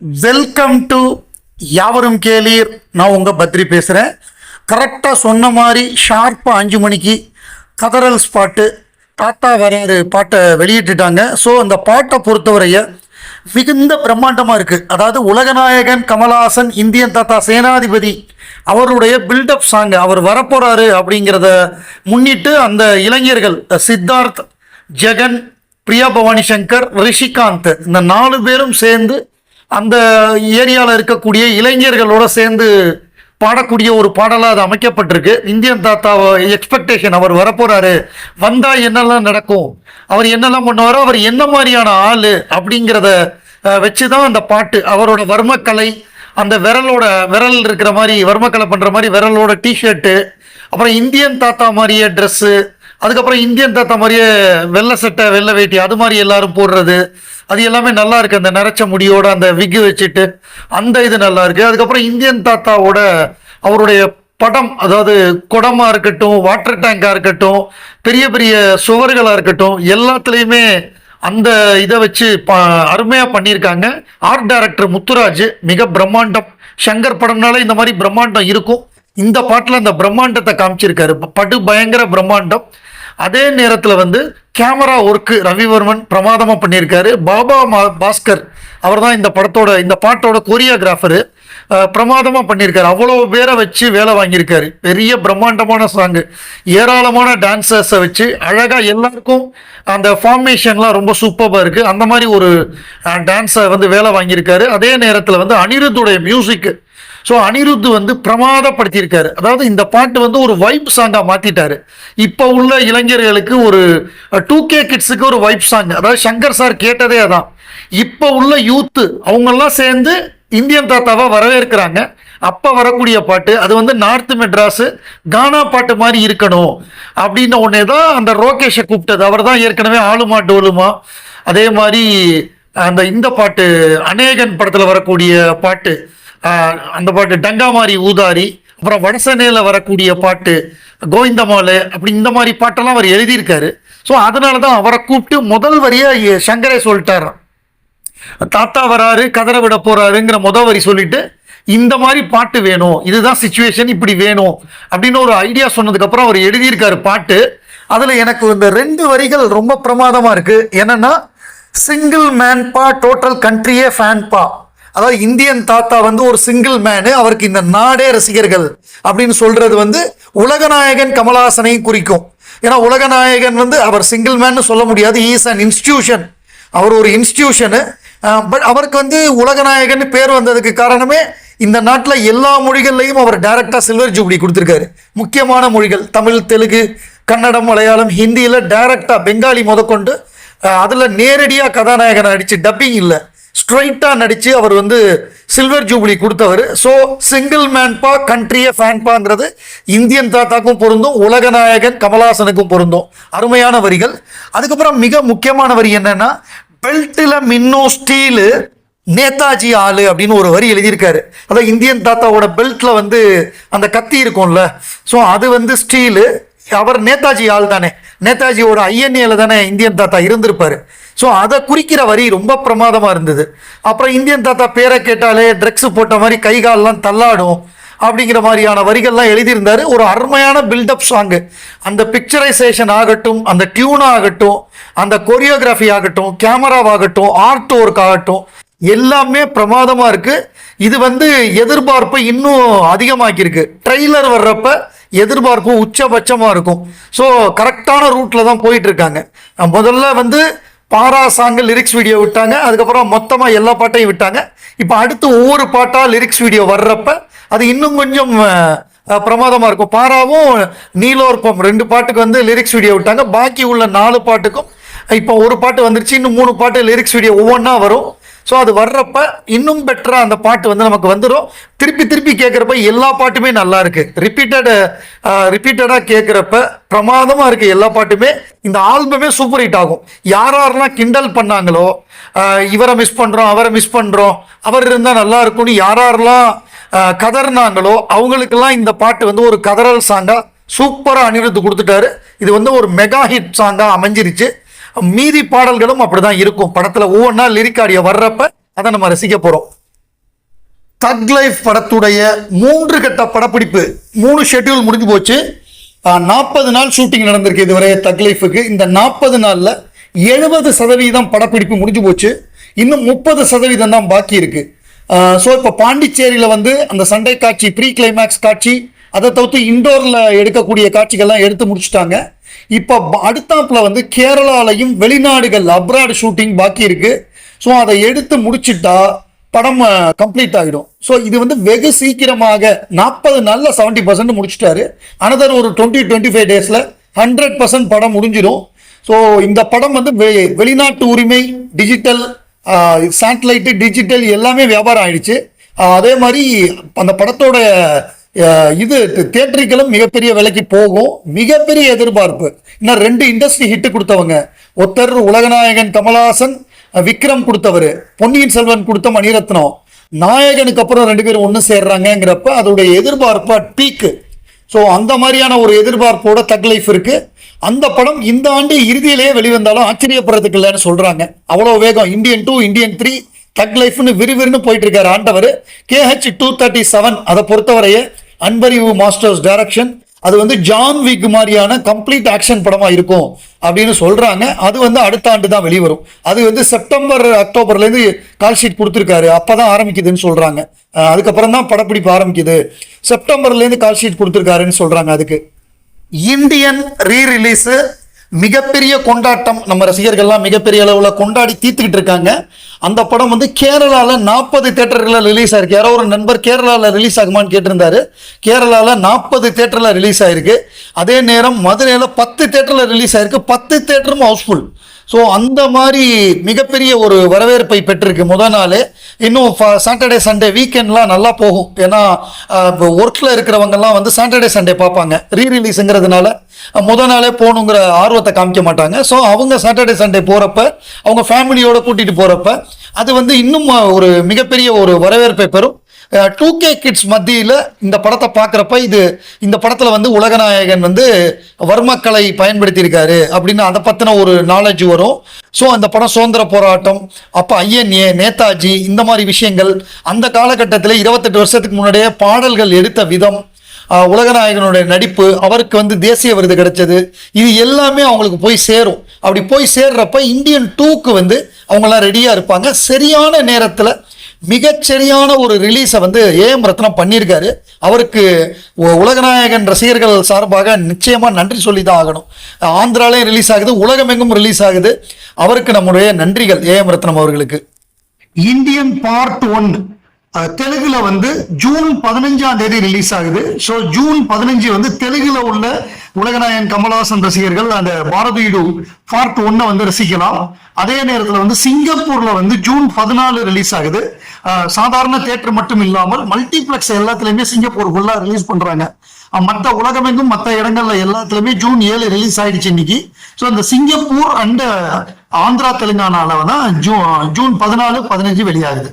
Welcome to யாவரும் கேளீர். நான் உங்கள் பத்ரி பேசுகிறேன் கரெக்டாக சொன்ன மாதிரி ஷார்ப்பாக அஞ்சு மணிக்கு கதறல் ஸ்பாட்டு தாத்தா வராரு பாட்டை வெளியிட்டுட்டாங்க. ஸோ அந்த பாட்டை பொறுத்தவரைய மிகுந்த பிரம்மாண்டமாக இருக்குது அதாவது உலகநாயகன் கமலஹாசன் இந்தியன் தாத்தா சேனாதிபதி அவருடைய பில்டப் சாங் அவர் வரப்போகிறாரு அப்படிங்கிறத முன்னிட்டு அந்த இளைஞர்கள் சித்தார்த் ஜெகன் பிரியா பவானி சங்கர் ரிஷிகாந்த் இந்த நாலு பேரும் சேர்ந்து அந்த ஏரியாவில் இருக்கக்கூடிய இளைஞர்களோட சேர்ந்து பாடக்கூடிய ஒரு பாடலாக அது அமைக்கப்பட்டிருக்கு. இந்தியன் தாத்தா எக்ஸ்பெக்டேஷன் அவர் வரப்போறாரு. வந்தா என்னெல்லாம் நடக்கும்? அவர் என்னெல்லாம் பண்ணுவாரோ அவர் என்ன மாதிரியான ஆள் அப்படிங்கிறத வச்சு தான் அந்த பாட்டு. அவரோட வர்மக்கலை அந்த விரலோட விரல் இருக்கிற மாதிரி வர்மக்கலை பண்ணுற மாதிரி விரலோட டிஷர்ட்டு அப்புறம் இந்தியன் தாத்தா மாதிரியே ட்ரெஸ்ஸு அதுக்கப்புறம் இந்தியன் தாத்தா மாதிரியே வெள்ளை சட்டை வெள்ளை வேட்டி அது மாதிரி எல்லாரும் போடுறது அது எல்லாமே நல்லா இருக்கு. அந்த நரைச்ச முடியோட அந்த விக்கு வச்சுட்டு அந்த இது நல்லா இருக்கு. அதுக்கப்புறம் இந்தியன் தாத்தாவோட அவருடைய படம் அதாவது குடமா இருக்கட்டும் வாட்டர் டேங்கா இருக்கட்டும் பெரிய பெரிய சுவர்களா இருக்கட்டும் எல்லாத்துலேயுமே அந்த இதை வச்சு ப அருமையாக பண்ணியிருக்காங்க. ஆர்ட் டைரக்டர் முத்துராஜ் மிக பிரம்மாண்டம். சங்கர் படம்னால இந்த மாதிரி பிரம்மாண்டம் இருக்கும். இந்த பாட்டில் அந்த பிரம்மாண்டத்தை காமிச்சிருக்காரு. படு பயங்கர பிரம்மாண்டம். அதே நேரத்தில் வந்து கேமரா ஒர்க்கு ரவிவர்மன் பிரமாதமாக பண்ணியிருக்காரு. பாபா மா பாஸ்கர் அவர் தான் இந்த படத்தோட இந்த பாட்டோட கொரியோகிராஃபரு பிரமாதமாக பண்ணியிருக்காரு. அவ்வளோ பேரை வச்சு வேலை வாங்கியிருக்காரு. பெரிய பிரம்மாண்டமான சாங்கு ஏராளமான டான்சர்ஸை வச்சு அழகாக எல்லாருக்கும் அந்த ஃபார்மேஷன்லாம் ரொம்ப சூப்பராக இருக்குது அந்த மாதிரி ஒரு டான்ஸை வந்து வேலை வாங்கியிருக்காரு. அதே நேரத்தில் வந்து அனிருத்துடைய மியூசிக்கு ஸோ அனிருத் வந்து பிரமாதப்படுத்தியிருக்காரு. அதாவது இந்த பாட்டு வந்து ஒரு வைப் சாங்காக மாற்றிட்டாரு இப்போ உள்ள இளைஞர்களுக்கு ஒரு டூ கே கிட்ஸுக்கு ஒரு வைப் சாங் அதாவது சங்கர் சார் கேட்டதே அதான். இப்போ உள்ள யூத்து அவங்கெல்லாம் சேர்ந்து இந்தியன் தாத்தாவை வரவேற்கிறாங்க. அப்போ வரக்கூடிய பாட்டு அது வந்து நார்த் மெட்ராஸு கானா பாட்டு மாதிரி இருக்கணும். அப்படின்ன உடனே தான் அந்த ரோகேஷை கூப்பிட்டது. அவர் தான் ஏற்கனவே ஆளுமா டோலுமா அதே மாதிரி அந்த இந்த பாட்டு அநேகன் படத்தில் வரக்கூடிய பாட்டு. அந்த பாட்டு டங்காமாரி ஊதாரி அப்புறம் வடசனையில் வரக்கூடிய பாட்டு கோவிந்தமாலு அப்படி இந்த மாதிரி பாட்டெல்லாம் அவர் எழுதியிருக்காரு. ஸோ அதனால தான் அவரை கூப்பிட்டு முதல் வரியாக சங்கரே சொல்லிட்டாராம். தாத்தா வராரு கதரை விட போகிறாருங்கிற முத வரி சொல்லிட்டு இந்த மாதிரி பாட்டு வேணும் இதுதான் சுச்சுவேஷன் இப்படி வேணும் அப்படின்னு ஒரு ஐடியா சொன்னதுக்கப்புறம் அவர் எழுதியிருக்காரு பாட்டு. அதில் எனக்கு இந்த ரெண்டு வரிகள் ரொம்ப பிரமாதமாக இருக்குது என்னென்னா சிங்கிள் மேன் பா டோட்டல் கண்ட்ரியே ஃபேன் பா அதாவது இந்தியன் தாத்தா வந்து ஒரு சிங்கிள் மேனு அவருக்கு இந்த நாடே ரசிகர்கள் அப்படின்னு சொல்றது வந்து உலகநாயகன் கமலஹாசனையும் குறிக்கும். ஏன்னா உலகநாயகன் வந்து அவர் சிங்கிள் மேன்னு சொல்ல முடியாது. ஈஸ் அன் இன்ஸ்டியூஷன் அவர் ஒரு இன்ஸ்டியூஷனு பட் அவருக்கு வந்து உலகநாயகன் பேர் வந்ததுக்கு காரணமே இந்த நாட்டில் எல்லா மொழிகள்லையும் அவர் டைரக்டாக சில்வர் ஜூப்ளி கொடுத்துருக்காரு. முக்கியமான மொழிகள் தமிழ் தெலுங்கு கன்னடம் மலையாளம் ஹிந்தியில் டைரக்டாக பெங்காலி முதற்கொண்டு அதில் நேரடியாக கதாநாயகனை அடித்து டப்பிங் இல்லை. ஸ்ட்ரைட்டாக நடித்து அவர் வந்து சில்வர் ஜூப்ளி கொடுத்தவர். ஸோ சிங்கிள் மேன்பா கண்ட்ரியை கண்ட்ரியே இந்தியன் தாத்தாக்கும் பொருந்தும் உலகநாயகன் கமலாசனுக்கும் பொருந்தும். அருமையான வரிகள். அதுக்கப்புறம் மிக முக்கியமான வரி என்னன்னா பெல்ட்டில் மின்னோ ஸ்டீலு நேதாஜி ஆளு அப்படின்னு ஒரு வரி எழுதியிருக்காரு. அதான் இந்தியன் தாத்தாவோட பெல்ட்டில் வந்து அந்த கத்தி இருக்கும்ல. ஸோ அது வந்து ஸ்டீலு அவர் நேதாஜி ஆள் தானே. நேதாஜியோட ஐஎன்ஏல தானே இந்தியன் தாத்தா இருந்திருப்பாரு. ஸோ அதை குறிக்கிற வரி ரொம்ப பிரமாதமாக இருந்தது. அப்புறம் இந்தியன் தாத்தா பேரை கேட்டாலே ட்ரக்ஸ் போட்ட மாதிரி கை கால்லாம் தள்ளாடும் அப்படிங்கிற மாதிரியான வரிகள்லாம் எழுதியிருந்தாரு. ஒரு அருமையான பில்டப் சாங்கு அந்த பிக்சரைசேஷன் ஆகட்டும் அந்த டியூன் ஆகட்டும் அந்த கொரியோகிராஃபி ஆகட்டும் கேமராவாகட்டும் ஆர்ட் ஒர்க் ஆகட்டும் எல்லாமே பிரமாதமாக இருக்குது இது வந்து எதிர்பார்ப்பை இன்னும் அதிகமாக்கியிருக்கு. ட்ரெய்லர் வர்றப்ப எதிர்பார்ப்பும் உச்சபட்சமாக இருக்கும். ஸோ கரெக்டான ரூட்டில் தான் போயிட்டுருக்காங்க. முதல்ல வந்து பாரா சாங்கு லிரிக்ஸ் வீடியோ விட்டாங்க. அதுக்கப்புறம் மொத்தமாக எல்லா பாட்டையும் விட்டாங்க. இப்போ அடுத்து ஒவ்வொரு பாட்டாக லிரிக்ஸ் வீடியோ வர்றப்ப அது இன்னும் கொஞ்சம் பிரமாதமாக இருக்கும். பாராவும் நீலோர்பம் ரெண்டு பாட்டுக்கு வந்து லிரிக்ஸ் வீடியோ விட்டாங்க. பாக்கி உள்ள நாலு பாட்டுக்கும் இப்போ ஒரு பாட்டு வந்துருச்சு. இன்னும் மூணு பாட்டு லிரிக்ஸ் வீடியோ ஒவ்வொன்றா வரும். ஸோ அது வர்றப்ப இன்னும் பெட்டராக அந்த பாட்டு வந்து நமக்கு வந்துடும் திருப்பி திருப்பி கேட்குறப்ப எல்லா பாட்டுமே நல்லா இருக்கு. ரிப்பீட்டட் ரிப்பீட்டடாக கேட்குறப்ப பிரமாதமாக இருக்குது எல்லா பாட்டுமே. இந்த ஆல்பமே சூப்பர் ஹிட் ஆகும். யார் யாரெல்லாம் கிண்டல் பண்ணாங்களோ இவரை மிஸ் பண்ணுறோம் அவரை மிஸ் பண்ணுறோம் அவர் இருந்தால் நல்லா இருக்கும்னு யார் யாரெல்லாம் கதறினாங்களோ அவங்களுக்கெல்லாம் இந்த பாட்டு வந்து ஒரு கதறல் சாங்காக சூப்பராக அனிருத்து கொடுத்துட்டாரு. இது வந்து ஒரு மெகா ஹிட் சாங்காக அமைஞ்சிருச்சு. மீதி பாடல்களும் அப்படிதான் இருக்கும். படத்தில் ஒவ்வொன்றா லிரிக்காடிய வர்றப்ப அதை நம்ம ரசிக்க போகிறோம் தக் லைஃப் படத்துடைய மூன்று கட்ட படப்பிடிப்பு மூணு ஷெட்யூல் முடிஞ்சு போச்சு. நாற்பது நாள் ஷூட்டிங் நடந்திருக்கு இதுவரை தக் லைஃபுக்கு இந்த நாற்பது நாளில் எழுபது சதவீதம் படப்பிடிப்பு முடிஞ்சு போச்சு. இன்னும் முப்பது சதவீதம் தான் பாக்கி இருக்கு. ஸோ இப்போ பாண்டிச்சேரியில் வந்து அந்த சண்டை காட்சி ப்ரீ கிளைமேக்ஸ் காட்சி அதை தவிர்த்து இண்டோரில் எடுக்கக்கூடிய காட்சிகள்லாம் எடுத்து முடிச்சுட்டாங்க. இப்போ அடுத்தாப்பில் வந்து கேரளாலையும் வெளிநாடுகள் அப்ராட் ஷூட்டிங் பாக்கி இருக்குது ஸோ அதை எடுத்து முடிச்சிட்டா படம் கம்ப்ளீட் ஆகிடும் ஸோ இது வந்து வெகு சீக்கிரமாக நாற்பது நாளில் செவன்ட்டி பர்சன்ட் முடிச்சிட்டாரு. அனதர் ஒரு டுவெண்ட்டி டுவெண்ட்டி ஃபைவ் டேஸில் ஹண்ட்ரட் பர்சன்ட் படம் முடிஞ்சிடும். ஸோ இந்த படம் வந்து வெ- வெளிநாட்டு உரிமை டிஜிட்டல் சேட்டலைட்டு டிஜிட்டல் எல்லாமே வியாபாரம் ஆயிடுச்சு. அதே மாதிரி அந்த படத்தோட இது தேட்டரிக்கலும் மிகப்பெரிய விலைக்கு போகும். மிகப்பெரிய எதிர்பார்ப்பு. இன்னும் ரெண்டு இண்டஸ்ட்ரி ஹிட் கொடுத்தவங்க. ஒருத்தர் உலகநாயகன் கமலஹாசன் விக்ரம் கொடுத்தவர். பொன்னியின் செல்வன் கொடுத்த மணிரத்னம். நாயகனுக்கு அப்புறம் ரெண்டு பேரும் ஒன்று சேர்றாங்கங்கிறப்ப அதோடைய எதிர்பார்ப்பு பீக்கு ஸோ அந்த மாதிரியான ஒரு எதிர்பார்ப்போட தக் லைஃப் இருக்குது அந்த படம் இந்த ஆண்டு இறுதியிலேயே வெளிவந்தாலும் ஆச்சரியப்படுறதுக்கு இல்லைன்னு சொல்கிறாங்க அவ்வளோ வேகம். Indian two Indian three thug லைஃப்னு விறுவிறுன்னு போயிட்டு இருக்காரு ஆண்டவர். கேஹெச் டூ தேர்ட்டி செவன் அதை பொறுத்தவரையே அன்பறிவு மாஸ்டர்ஸ் டைரக்ஷன் அது வந்து ஜான் விக் மாதிரியான கம்ப்ளீட் ஆக்ஷன் படமா இருக்கும் அப்படின்னு சொல்றாங்க. அது வந்து அடுத்த ஆண்டு தான் வெளிவரும். அது வந்து செப்டம்பர் அக்டோபர்ல இருந்து கால் ஷீட் கொடுத்துருக்காரு. அப்பதான் ஆரம்பிக்குதுன்னு சொல்றாங்க. அதுக்கப்புறம் தான் படப்பிடிப்பு ஆரம்பிக்குது. செப்டம்பர்ல இருந்து கால் ஷீட் கொடுத்துருக்காருன்னு சொல்றாங்க அதுக்கு. இந்தியன் ரீ ரிலீஸு மிகப்பெரிய கொண்டாட்டம் நம்ம ரசிகர்கள்லாம் மிகப்பெரிய அளவில் கொண்டாடி தீர்த்துக்கிட்டு இருக்காங்க. அந்த படம் வந்து கேரளாவில் நாற்பது தேட்டர்களில் ரிலீஸ் ஆயிருக்கு. யாரோ ஒரு நண்பர் கேரளாவில் ரிலீஸ் ஆகுமான்னு கேட்டிருந்தாரு. கேரளாவில் நாற்பது தேட்டரில் ரிலீஸ் ஆயிருக்கு. அதே நேரம் மதுரையில் பத்து தேட்டரில் ரிலீஸ் ஆயிருக்கு. பத்து தேட்டரும் ஹவுஸ்ஃபுல் ஸோ அந்த மாதிரி மிகப்பெரிய ஒரு வரவேற்பை பெற்றிருக்கு. முத நாள் இன்னும் சாட்டர்டே சண்டே வீக்கெண்ட்லாம் நல்லா போகும். ஏன்னா இப்போ ஒர்க்கில் இருக்கிறவங்கலாம் வந்து சாட்டர்டே சண்டே பார்ப்பாங்க. ரீ ரிலீஸுங்கிறதுனால முத நாளே போகணுங்கிற ஆர்வத்தை காமிக்க மாட்டாங்க. ஸோ அவங்க சாட்டர்டே சண்டே போகிறப்ப அவங்க ஃபேமிலியோட கூட்டிகிட்டு போகிறப்ப அது வந்து இன்னும் ஒரு மிகப்பெரிய ஒரு வரவேற்பை பெறும். டூ கே கிட்ஸ் மத்தியில் இந்த படத்தை பார்க்குறப்ப இது இந்த படத்தில் வந்து உலகநாயகன் வந்து வர்மக்கலை பயன்படுத்தியிருக்காரு அப்படின்னு அதை பற்றின ஒரு நாலேஜ் வரும். ஸோ அந்த படம் சுதந்திர போராட்டம் அப்போ ஐஎன்ஏ நேதாஜி இந்த மாதிரி விஷயங்கள் அந்த காலகட்டத்தில் இருபத்தெட்டு வருஷத்துக்கு முன்னாடியே பாடல்கள் எடுத்த விதம் உலகநாயகனுடைய நடிப்பு அவருக்கு வந்து தேசிய விருது கிடைச்சது. இது எல்லாமே அவங்களுக்கு போய் சேரும். அப்படி போய் சேர்றப்ப இந்தியன் டூக்கு வந்து அவங்கெல்லாம் ரெடியாக இருப்பாங்க. சரியான நேரத்தில் மிகச்சரியான ஒரு ரிலீஸை வந்து ஏஎம் ரத்னம் பண்ணியிருக்காரு. அவருக்கு உலகநாயகன் ரசிகர்கள் சார்பாக நிச்சயமாக நன்றி சொல்லி தான் ஆகணும். ஆந்திராலையும் ரிலீஸ் ஆகுது உலகமெங்கும் ரிலீஸ் ஆகுது. அவருக்கு நம்முடைய நன்றிகள் ஏஎம் ரத்னம் அவர்களுக்கு. இந்தியன் பார்ட் ஒன் தெலுங்குல வந்து ஜூன் பதினஞ்சாம் தேதி ரிலீஸ் ஆகுது. ஸோ ஜூன் பதினஞ்சு வந்து தெலுங்குல உள்ள உலகநாயகன் கமலஹாசன் ரசிகர்கள் அந்த பாரதியுடு பார்ட் ஒன்னை வந்து ரசிக்கலாம். அதே நேரத்தில் வந்து சிங்கப்பூர்ல வந்து ஜூன் பதினாலு ரிலீஸ் ஆகுது. சாதாரண தேட்டர் மட்டும் இல்லாமல் மல்டிப்ளெக்ஸ் எல்லாத்துலயுமே சிங்கப்பூர் ஃபுல்லா ரிலீஸ் பண்றாங்க. மற்ற உலகமெங்கும் மற்ற இடங்கள்ல எல்லாத்துலயுமே ஜூன் ஏழு ரிலீஸ் ஆயிடுச்சு இன்னைக்கு. ஸோ இந்த சிங்கப்பூர் அண்ட் ஆந்திரா தெலுங்கானால தான் ஜூ ஜூன் பதினாலு பதினஞ்சு வெளியாகுது.